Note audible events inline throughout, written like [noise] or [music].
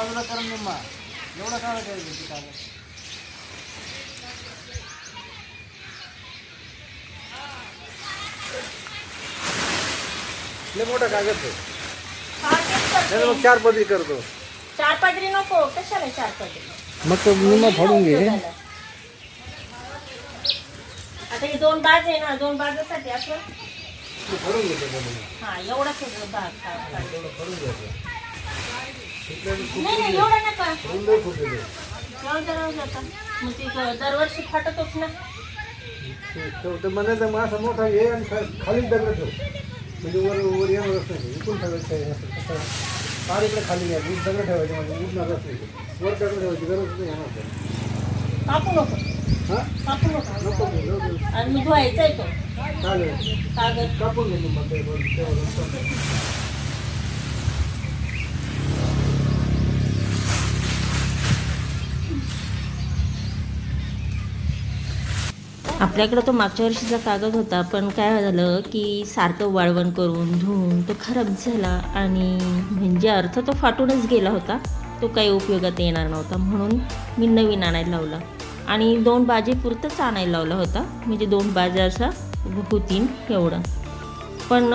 बाजूला करून निम्मा. एवढं काय काय ते कागद. लय मोठा कागद मग चार पदरी करतो. चार पादरी नको कशाला चार पादरी? मग तो निम्मा फाडून घे. आता हे दोन बाज आहे ना दोन बाजासाठी असं? तू फाडून घेतो. हा एवढाच भाग काढ- काढ. घ्यायचं नाही एवढा नका. आहे. मग ते दरवर्षी फाटतच ना. म्हणायचं मग असा मोठा घे आणि खा- खाली दगड ठेव. म्हणजे वर वर येणारच नाही. इकडून ठेवायचं आहे असं कसं फार इकडे खाली घ्या वीस दगड ठेवायचे म्हणजे नाही. ते. वर दगड ठेवायची गरज नाही येणार. कापू नको. हां? कापू नको. नको घेऊ, जाऊ दे. आणि मी धुवायचा आहे तो. चालेल. कागद. कापून घे मग ते वर- ते वर. आपल्याकडं तो मागच्या वर्षीचा कागद होता पण काय झालं की सारखं वाळवण करून धुवून तो खराब झाला आणि म्हणजे अर्थ तो फाटूनच गेला होता. तो काही उपयोगात येणार नव्हता म्हणून मी नवीन आणायला लावला. आणि दोन बाजेपुरतंच आणायला लावला होता. म्हणजे दोन बाजा असा होतीन एवढं. पण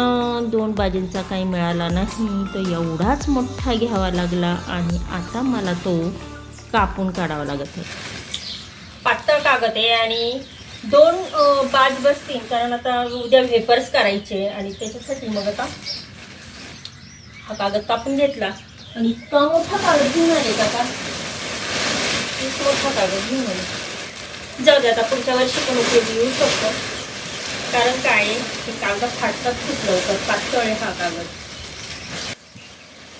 दोन बाजेंचा काही मिळाला नाही तो एवढाच मोठा घ्यावा लागला आणि आता मला तो कापून काढावा लागत आहे पातळ कागद आहे आणि दोन पाच बसतील कारण आता उद्या वेपर्स करायचे आणि त्याच्यासाठी मग आता हा कागद कापून घेतला. आणि इतका मोठा कागद घेऊन आले काका आता? मोठा कागद घेऊन आले. जाऊ दे आता पुढच्या वर्षी पण उपयोगी येऊ शकतो. कारण काय आहे, हे कागद फाटतात खूप लवकर. पातळ आहे हा कागद.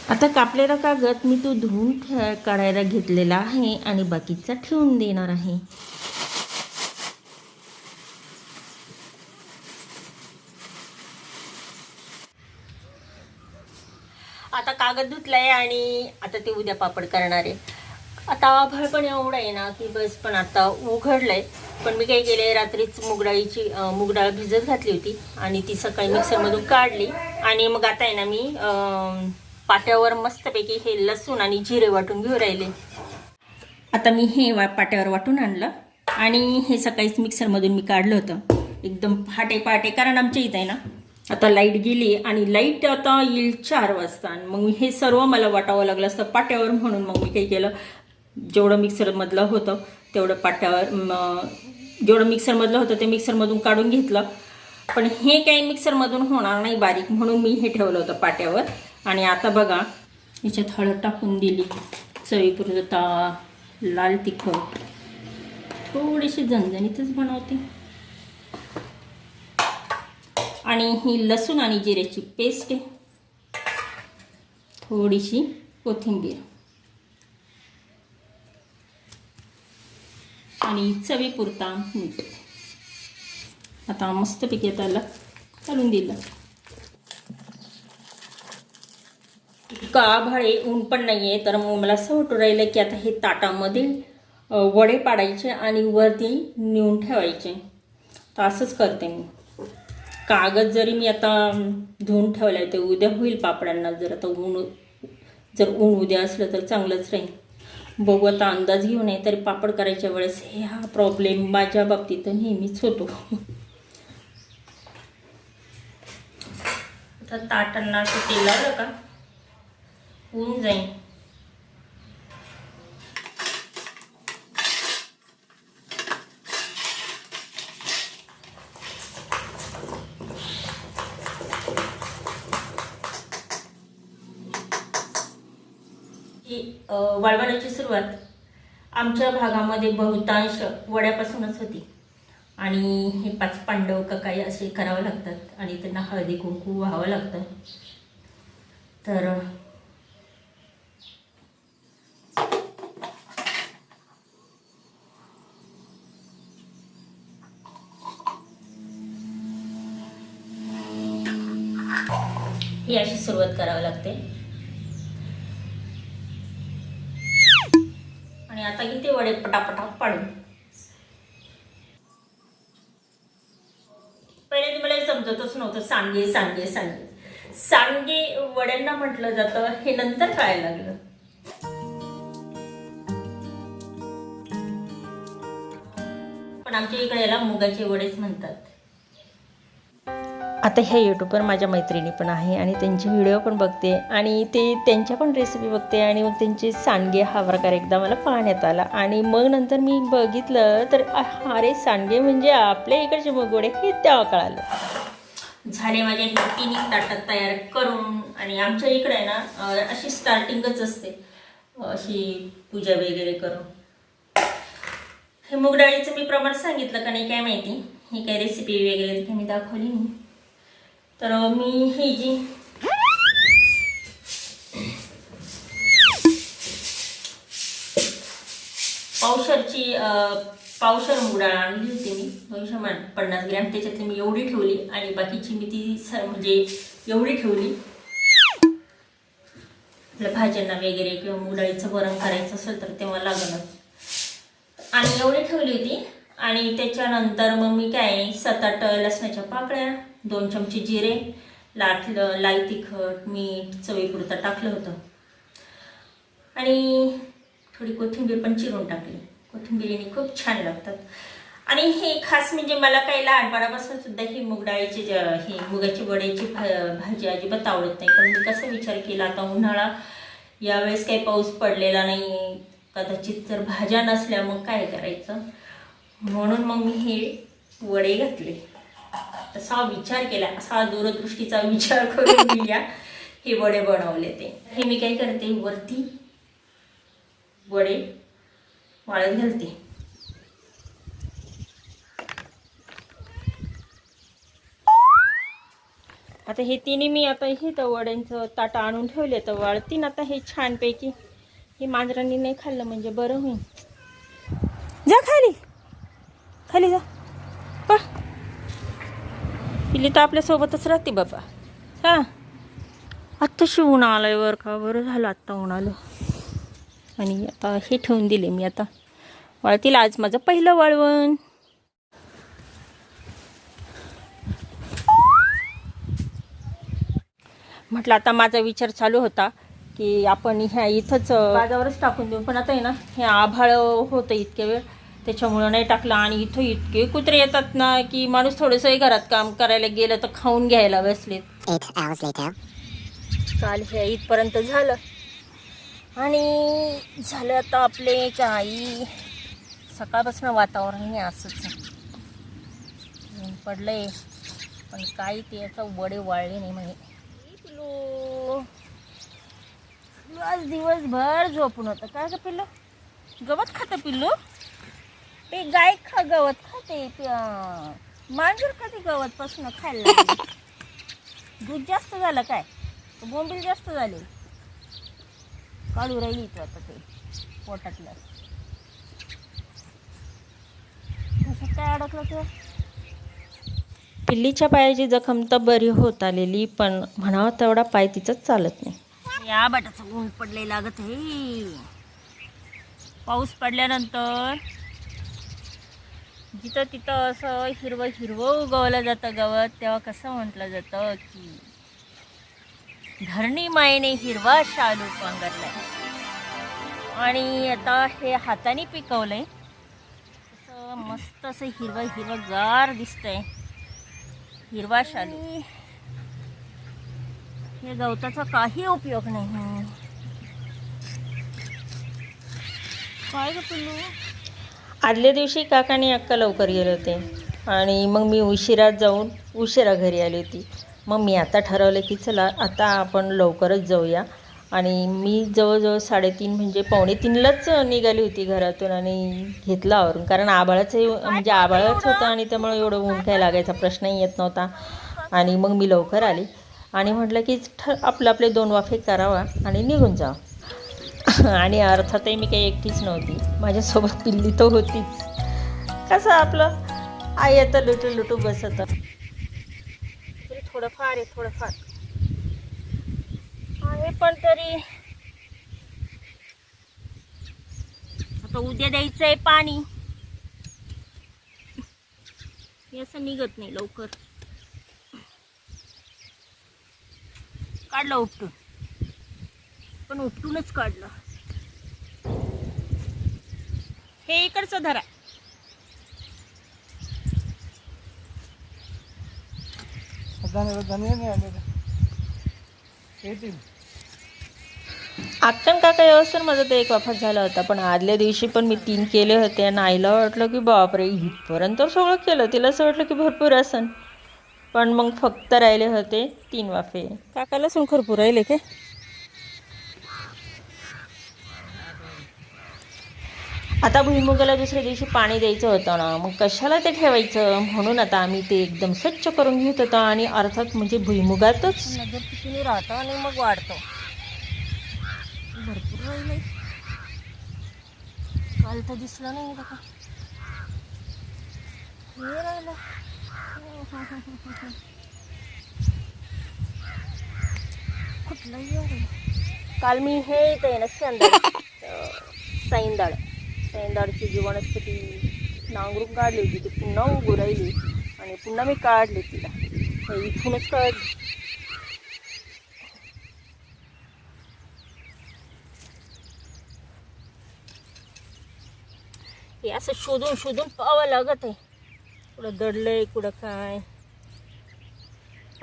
आता कापलेला कागद मी तो धुवून ठे काढायला घेतलेला आहे आणि बाकीचा ठेवून देणार आहे आता कागद धुतलाय आणि आता ते उद्या पापड करणार आहे. आता आभाळ पण एवढं आहे ना की बस पण आता उघडलंय. पण मी काय केले रात्रीच मुगडाळीची मुगडाळ भिजत घातली होती आणि ती सकाळी मिक्सरमधून काढली. आणि मग आता आहे ना मी पाट्यावर मस्तपैकी हे लसूण आणि जिरे वाटून घेऊ राहिले. आता मी हे वा पाट्यावर वाटून आणलं. आणि हे सकाळीच मिक्सरमधून मी काढलं होतं. एकदम फाटे पाटे कारण आमच्या इथं आहे ना आता लाइट गेली आणि लाइट आता येईल चार वाजता. मग हे सर्व मला वाटावं लागलं असतं पाट्यावर म्हणून मग मी काही केलं. जेवढं मिक्सरमधलं होतं तेवढं पाट्यावर जेवढं मिक्सरमधलं होतं ते मिक्सरमधून काढून घेतलं. पण हे काही मिक्सरमधून होणार नाही बारीक म्हणून मी हे ठेवलं होतं पाट्यावर. आणि आता बघा याच्यात हळद टाकून दिली. चवीपुरता लाल तिखट. थोडीशी झणझणीतच बनवते. आणि ही लसूण आणि जिऱ्याची पेस्ट आहे. थोडीशी कोथिंबीर. आणि चवीपुरता मीठ. आता मस्तपैकी त्याला घालून दिलं. इतका आभाळे ऊन पण नाही आहे तर मग मला असं वाटू राहिलं की आता हे ताटामध्ये वडे पाडायचे आणि वरती नेऊन ठेवायचे. तर असंच करते मी. कागद जरी मी आता धुवून ठेवला आहे ते उद्या होईल पापडांना. जर आता ऊन जर ऊन उद्या असलं तर चांगलंच राहील. बघू आता अंदाज घेऊ नये तरी पापड करायच्या वेळेस हे हा प्रॉब्लेम माझ्या बाबतीत नेहमीच होतो. आता ताटांना असं तेल का? होऊन जाईल की वळवण्याची सुरुवात आमच्या भागामध्ये बहुतांश वड्यापासूनच होती. आणि हे पाच पांडव का काही असे करावं लागतात आणि त्यांना हळदी कुंकू व्हावं लागतं. तर ही अशी सुरुवात करावी लागते. आता किती वडे पटापटा पाडू पहिले तुम्हाला समजतच नव्हतं सांगे सांगे सांगे. सांगे वड्यांना म्हटलं जातं हे नंतर कळायला लागलं. पण आमच्या इकडे याला मुगाचे वडेच म्हणतात. आता ह्या यूट्यूबवर माझ्या मैत्रिणी पण आहे आणि त्यांचे व्हिडिओ पण बघते आणि ते त्यांच्या पण रेसिपी बघते आणि मग त्यांचे सांडगे हा प्रकार एकदा मला पाहण्यात आला. आणि मग नंतर मी बघितलं तर अरे सांडगे म्हणजे आपल्या इकडचे मगोडे हे तेव्हा कळालं. झाले माझ्या हे तिन्ही ताटात तयार करून आणि आमच्या इकडे आहे ना अशी स्टार्टिंगच असते अशी पूजा वगैरे करून. हे मुगडाळीचं मी प्रमाण सांगितलं का नाही काय माहिती. ही काय रेसिपी वगैरे मी दाखवली नाही. तर मी ही जी पावशरची पावशर मूग डाळ आणली होती मी दोनशे मा- पन्नास ग्रॅम. त्याच्यातली मी एवढी ठेवली आणि बाकीची मी ती स- म्हणजे एवढी ठेवली. आपल्या भाज्यांना वगैरे किंवा मूग डाळीचं वरण करायचं असेल तर तेव्हा लागलं. आणि एवढी ठेवली होती. आणि त्याच्यानंतर मग मी काय सात आठ लसणाच्या पाकळ्या दोन चमचे जिरे लाटलं लाल तिखट मीठ चवीपुरतं टाकलं होतं. आणि थोडी कोथिंबीर पण चिरून टाकली. कोथिंबीरीने खूप छान लागतात. आणि हे खास म्हणजे मला काही लहानपणापासून सुद्धा ही मूग डाळीची ज- ही मुगाची वड्याची भा भाजी अजिबात आवडत नाही. पण मी कसा विचार केला आता उन्हाळा यावेळेस काही पाऊस पडलेला नाही कदाचित जर भाज्या नसल्या मग काय करायचं? म्हणून मग मी हे वडे घातले. तसा विचार केला असा दूरदृष्टीचा विचार करून [laughs] मी या हे वडे बनवले ते. हे मी काय करते? वरती वडे वाळत घालते. आता हे तिन्ही मी आता हे तर वड्यांचं ताट आणून ठेवले तर वाळतीन आता हे छानपैकी हे मांजरांनी नाही खाल्लं म्हणजे बरं होईल. जा खाली. खाली जा. पिली तर आपल्यासोबतच राहते बाबा. हा. आत्ताशी ऊन आलंय वर का? बरं झालं आत्ता ऊन आलं. आणि आता हे ठेवून दिले मी आता. वाळतील आज माझं पहिलं वाळवण. म्हटलं आता माझा विचार चालू होता की आपण ह्या इथंच बाजावरच टाकून देऊ पण आता आहे ना हे आभाळ होतं इतके वेळ. त्याच्यामुळं नाही टाकलं. आणि इथं इतके कुत्रे येतात ना की माणूस थोडंसंही घरात काम करायला गेलं तर खाऊन घ्यायला बसलेत. काल हे इथपर्यंत झालं. आणि झालं आता आपले काही सकाळपासून वातावरण हे असंच पडलंय पण काही ते याचं वडे वाळले नाही म्हणे. आज दिवसभर झोपून होतं. काय पिल्लू गवत खातं पिल्लू ते गाय खा गवत खाते. अं, मांजर कधी गवत पासून खायला लागली? दूध जास्त झालं काय? बोंबील जास्त झाले. काढू राहिली तू आता ते पोटातलं. काय अडकलं ते? पिल्लीच्या पायाची जखम तर बरी होत आलेली पण म्हणावं तेवढा पाय तिचाच चालत नाही. या बटाचं ऊन पडले लागत आहे. पाऊस पडल्यानंतर जिथं तिथं असं हिरवं हिरवं उगवलं जातं गवत तेव्हा कसं म्हटलं जातं की धरणी मायेने हिरवा शालू पांघरलाय आणि आता हे हाताने पिकवलंय. असं मस्त असं हिरवं हिरवं गार दिसतंय. हिरवा शालू. या गवताचा काही उपयोग नाही. काय ग पिल्लू? आदल्या दिवशी काकाने अक्का लवकर गेले होते. आणि मग मी उशिरा जाऊन उशिरा घरी आली होती. मग मी आता ठरवलं की चला आता आपण लवकरच जाऊया. आणि मी जवळजवळ साडेतीन म्हणजे पावणे तीनलाच निघाली होती घरातून आणि घेतला आवरून. कारण आबाळाचं म्हणजे आबाळच होतं आणि त्यामुळे एवढं ऊन काय लागायचा प्रश्नही येत नव्हता. आणि मग मी लवकर आली. आणि म्हटलं की ठ आपलं आपले दोन वाफे करावा आणि निघून जा [laughs] आणि अर्थातही मी काही एकटीच नव्हती. माझ्यासोबत पिल्ली तर होतीच. कसं आपलं? आई आता लुटू लुटू बसत. तरी थोडंफार आहे थोडंफार. आहे पण तरी. आता उद्या द्यायचं आहे पाणी असं निघत नाही लवकर. काढलं उपटून. पण उपटूनच काढलं. हे इकडचं धरा. आख्यान काका व्यवस्थित माझा तर एक वाफत झाला होता पण आदल्या दिवशी पण मी तीन केले होते आणि आईला वाटलं की बापरे इथपर्यंत सगळं केलं. तिला असं वाटलं की भरपूर असन पण मग फक्त राहिले होते तीन वाफे. काकाला सुन भरपूर राहिले काय आता भुईमुगाला दुसऱ्या दिवशी पाणी द्यायचं होतं ना मग कशाला ते ठेवायचं? म्हणून आता आम्ही ते एकदम स्वच्छ करून घेत होतो आणि अर्थात म्हणजे भुईमुगातच. राहतं आणि मग वाढतं. भरपूर राहिले काल तर दिसलं नाही बघा. हे राहिलं. कुठलं काल मी हे आहे ना शेंदाळ. [laughs] सैंदाळ सैंदाळची जी वनस्पती नांगरून काढली होती ती पुन्हा उभं राहिली आणि पुन्हा मी काढली तिला. हे इथूनच काढली हे असं शोधून शोधून पाहावं लागत आहे. कुठं दडलंय कुठं काय?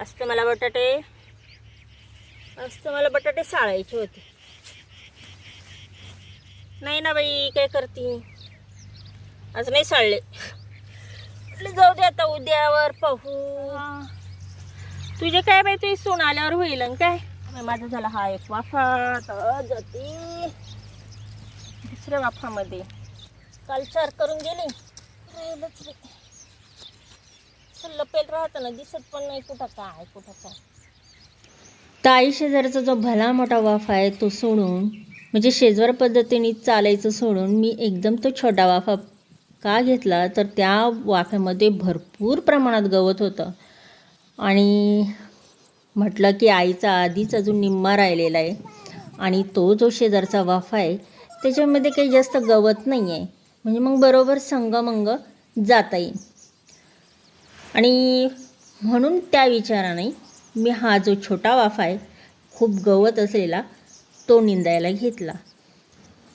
असतं मला बटाटे असतं मला बटाटे साळायचे होते. नाही ना बाई काय करते? आज नाही साळले. म्हटलं जाऊ दे आता उद्यावर पाहू. तुझे काय बाई तुझी सून आल्यावर होईल अन काय? बाई, माझा झाला हा एक वाफा आता जाते. दुसऱ्या वाफामध्ये. काल चार करून गेली. राहिलंच रे असं लपेल राहतं ना दिसत पण नाही कुठं काय कुठं काय. ताई शेजारचा जो भला मोठा वाफा आहे तो सोडून म्हणजे शेजवार पद्धतीने चालायचं सोडून मी एकदम तो छोटा वाफा का घेतला तर त्या वाफ्यामध्ये भरपूर प्रमाणात गवत होतं. आणि म्हटलं की आईचा आधीच अजून निम्मा राहिलेला आहे. आणि तो जो शेजारचा वाफा आहे त्याच्यामध्ये काही जास्त गवत नाही आहे म्हणजे मग बरोबर संगमंग जाता येईल. आणि म्हणून त्या विचाराने मी हा जो छोटा वाफा आहे खूप गवत असलेला तो निंदायला घेतला.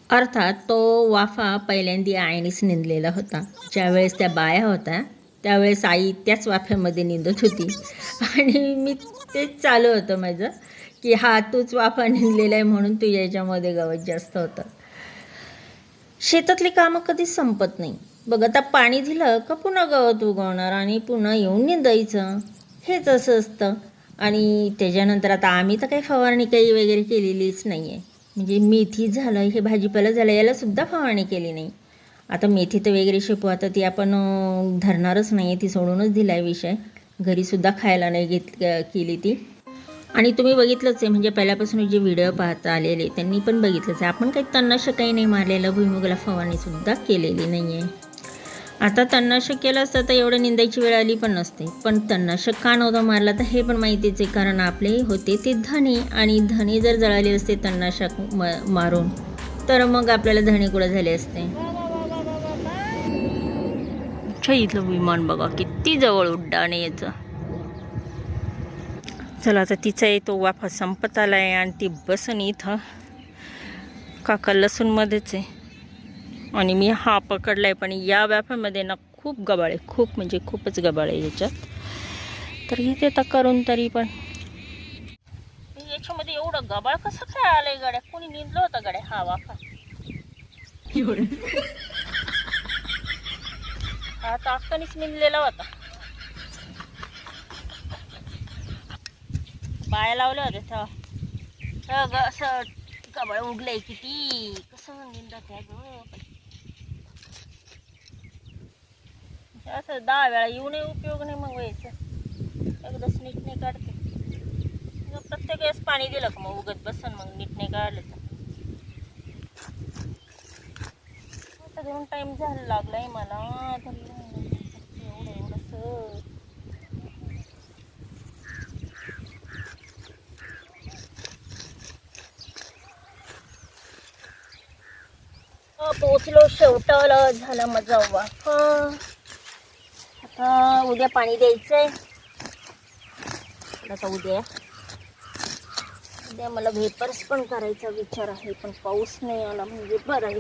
अर्थात तो वाफा पहिल्यांदा आईनेच निंदलेला होता. ज्यावेळेस त्या बाया होत्या त्यावेळेस आई त्याच वाफ्यामध्ये निंदत होती. आणि मी तेच चालू होतं माझं की हा तूच वाफा निंदलेला आहे म्हणून तुझ्या याच्यामध्ये गवत जास्त होतं. शेतातली कामं कधीच संपत नाही. बघ आता पाणी दिलं का पुन्हा गवत उगवणार आणि पुन्हा येऊन निंदायचं? हेच असं असतं. आणि त्याच्यानंतर आता आम्ही तर काही फवारणी काही वगैरे केलेलीच नाही आहे म्हणजे मेथी झालं हे भाजीपाला झालं यालासुद्धा फवारणी केली नाही. आता मेथी तर वगैरे शेपू आता ती आपण धरणारच नाही आहे ती सोडूनच दिला आहे विषय घरीसुद्धा खायला नाही घेत केली ती. आणि तुम्ही बघितलंच आहे म्हणजे पहिल्यापासून जे व्हिडिओ पाहता आलेले त्यांनी पण बघितलंच आहे. आपण काही तणनाशक काही नाही मारलेलं भुईमुगाला फवारणीसुद्धा केलेली नाही आहे आता तणनाशक केलं असतं तर एवढं निंदायची वेळ आली पण नसते. पण तणनाशक का नव्हतं मारला तर हे पण माहितीच आहे कारण आपले होते. ते धने आणि धने जर जळाले असते तणनाशक म मारून तर मग आपल्याला धणे कुठं झाले असते? इथलं विमान बघा किती जवळ उड्डाण आहे याचं. चला आता तिचा आहे तो वाफा संपत आला आहे आणि ती बसन इथं. काका लसूणमध्येच आहे. आणि मी हा पकडला आहे पण या व्यापामध्ये ना खूप गबाळ आहे. खूप म्हणजे खूपच गबाळ आहे याच्यात. तर घेते आता करून तरी पण. याच्यामध्ये एवढं गबाळ कसं काय आलंय गाड्या? कोणी निंदलं होतं गाड्या हा वाफा? हा तर अक्कानीच निंदलेला होता. बाया लावल्या होत्या तेव्हा. ग- असं गबाळ उगलंय किती. कसं निंदत आहे ग असं दहा वेळा येऊनही उपयोग नाही मग व्हायचं. एकदाच नीट नाही काढते. प्रत्येक वेळेस पाणी दिलं का मग उगत बसन मग नीट नाही काढलं तर. आता दोन टाइम झाला लागलाय मला. तरी एवढं एवढंसं पोचलो शेवटाला झाला मजा हा उद्या पाणी द्यायचं आता उद्या. उद्या मला वेपर्स पण करायचा विचार आहे पण पाऊस नाही आला म्हणजे बरं आहे.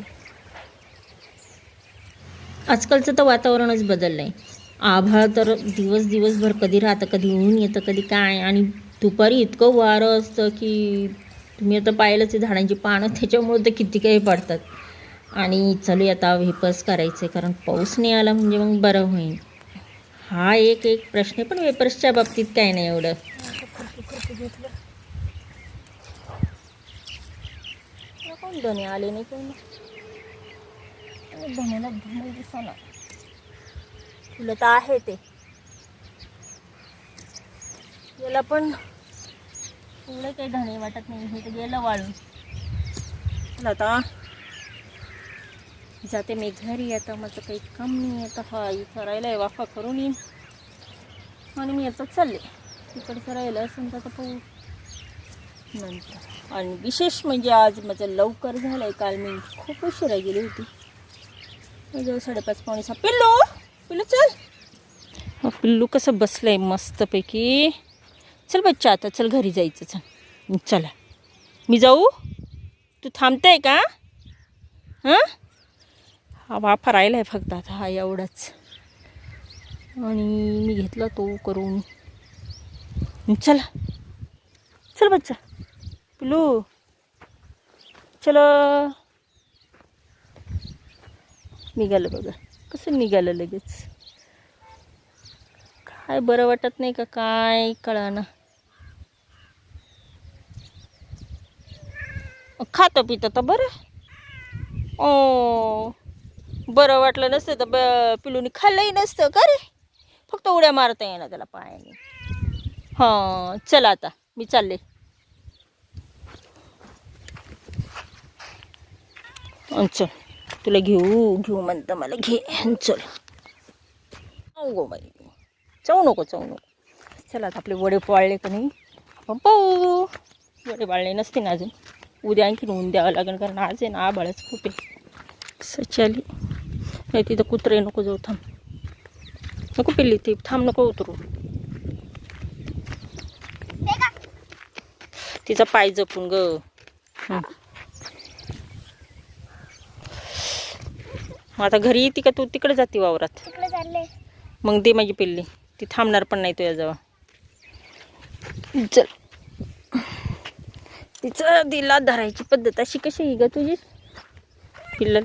आजकालचं तर वातावरणच बदललं आहे आभाळ तर दिवस दिवसभर कधी राहतं कधी ऊन येतं कधी काय आणि दुपारी इतकं वारं असतं की तुम्ही आता पाहिलंच आहे झाडांची पानं त्याच्यामुळे तर किती काही पडतात. आणि चलू आता वेपर्स करायचे कारण पाऊस नाही आला म्हणजे मग बरं होईल. हा एक एक प्रश्न पण वेपर्सच्या बाबतीत काय नाही एवढं. कोण धने आले नाही कोण. धन्याला धने दिसना फुलं तर आहे ते. याला पण एवढं काही धणे वाटत नाही हे तर गेलं वाळून. आता. जाते मी घरी आता माझं काही काम नाही आता हा इथं राहिला आहे वाफा करून येईन. आणि मी आता चालले. तिकडचं राहिलं असेल तर पाहू. नंतर. आणि विशेष म्हणजे आज माझं लवकर झालं आहे काल मी खूप उशिरा गेली होती. जवळ साडेपाच पावणे सहा. पिल्लू! पिल्लू चल. हा पिल्लू कसं बसलं आहे मस्तपैकी. चल बच्चा आता चल घरी जायचं चल. चला. मी जाऊ? तू थांबते का? हां? हा वाफा राहिला आहे फक्त आता हा एवढाच. आणि मी घेतला तो करून. चला. चल बच्चा. पिलू. चलो. निघालं बघा. कसं निघालं लगेच? काय बरं वाटत नाही का? काय कळाना. खातं पितं तर बरं. ओ. बरं वाटलं नसतं तर ब पिलूनी खाल्लंही नसतं. का रे? फक्त उड्या मारता येणार त्याला पायाने. हां चला आता. मी चालले. चल तुला घेऊ घेऊ म्हणतं मला. घे चल. जाऊ गो बाई. जाऊ नको जाऊ नको. चला आता आपले वडे पाळले का नाही? आपण पाहू. वडे पाळले नसते ना अजून. उद्या आणखीन ऊन द्यावं लागेल कारण आज आहे ना आबाळच खूप आहे. सचाली नाही तिथं कुत्रे नको जाऊ थांब. नको पिल्ली ती थांब नको उतरू. तिचा पाय जपून ग. हं. आता घरी येते का तू? तिकडे जाते वावरात. मग दे माझी पिल्ली. ती थांबणार पण नाही तुझ्याजवळ. चल. तिचं दिला धरायची पद्धत अशी कशी आहे ग तुझी? पिल्ल